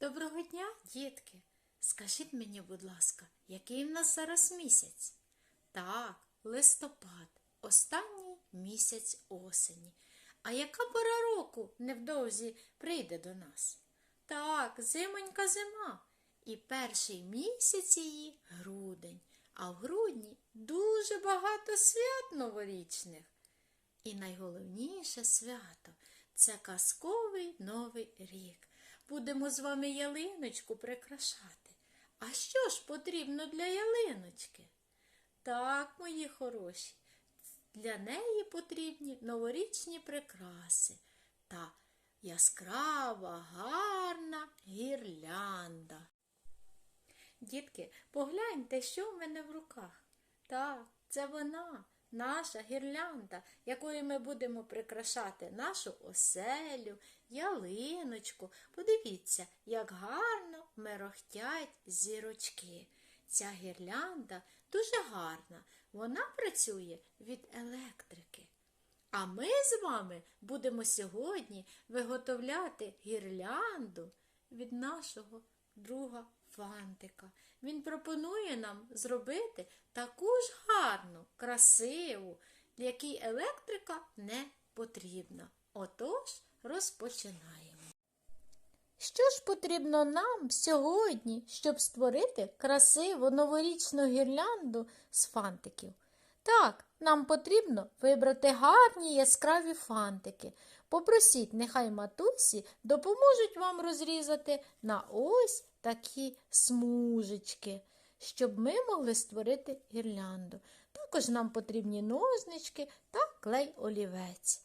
Доброго дня, дітки. Скажіть мені, будь ласка, який в нас зараз місяць? Так, листопад, останній місяць осені. А яка пора року невдовзі прийде до нас? Так, зимонька зима. І перший місяць її грудень, а в грудні дуже багато свят новорічних. І найголовніше свято це казковий новий рік. Будемо з вами ялиночку прикрашати. А що ж потрібно для ялиночки? Так, мої хороші, для неї потрібні новорічні прикраси та яскрава, гарна гірлянда. Дітки, погляньте, що в мене в руках. Так, це вона, наша гірлянда, якою ми будемо прикрашати нашу оселю, ялиночку. Подивіться, як гарно мерехтять зірочки. Ця гірлянда дуже гарна. Вона працює від електрики. А ми з вами будемо сьогодні виготовляти гірлянду від нашого друга Фантика. Він пропонує нам зробити таку ж гарну, красиву, якій електрика не потрібна. Отож, розпочинаємо. Що ж потрібно нам сьогодні, щоб створити красиву новорічну гірлянду з фантиків? Так, нам потрібно вибрати гарні яскраві фантики. Попросіть, нехай матусі допоможуть вам розрізати на ось такі смужечки, щоб ми могли створити гірлянду. Також нам потрібні ножнички та клей олівець.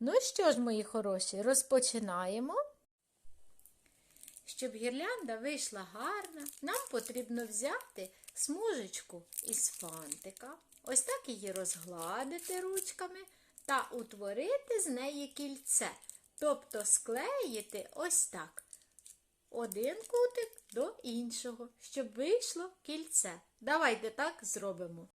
Ну що ж, мої хороші, розпочинаємо. Щоб гірлянда вийшла гарна, нам потрібно взяти смужечку із фантика, ось так її розгладити ручками та утворити з неї кільце, тобто склеїти ось так. Один кутик до іншого, щоб вийшло кільце. Давайте так зробимо.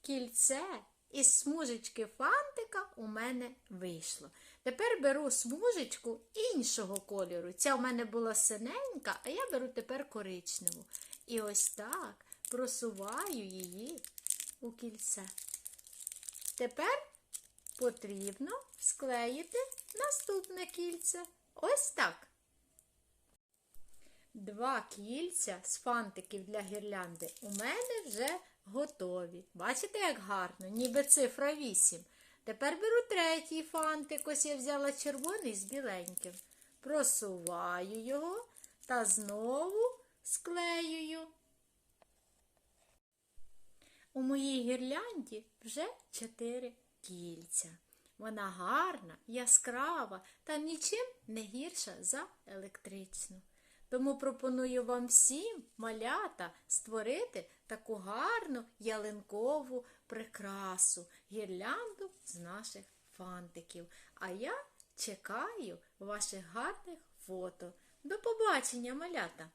Кільце із смужечки фантика у мене вийшло. Тепер беру смужечку іншого кольору. Ця у мене була синенька, а я беру тепер коричневу. І ось так просуваю її у кільце. Тепер потрібно склеїти наступне кільце. Ось так. Два кільця з фантиків для гірлянди у мене вже готові. Бачите, як гарно, ніби цифра 8. Тепер беру третій фантик, ось я взяла червоний з біленьким. Просуваю його та знову склеюю. У моїй гірлянді вже чотири кільця. Вона гарна, яскрава та нічим не гірша за електричну. Тому пропоную вам всім, малята, створити таку гарну ялинкову прикрасу, гірлянду з наших фантиків. А я чекаю ваших гарних фото. До побачення, малята!